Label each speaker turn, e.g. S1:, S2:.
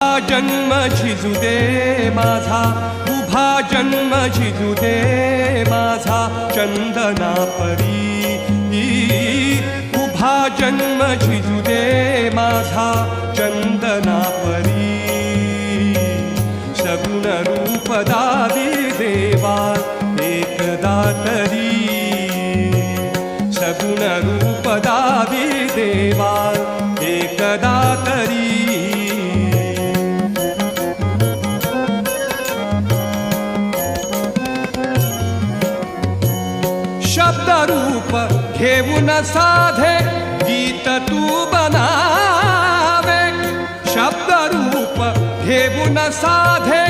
S1: जन्म झिजू दे माझा उभा जन्म झिजू दे माझा चंदना परी. उभा जन्म झिजू दे माझा चंदना परी. सगुण रूप दावी देवा एकदा तरी सगुण रूप दावी देवा शब्द रूप घेऊ न साधे गीत तू बनावे। शब्द रूप घेऊ न साधे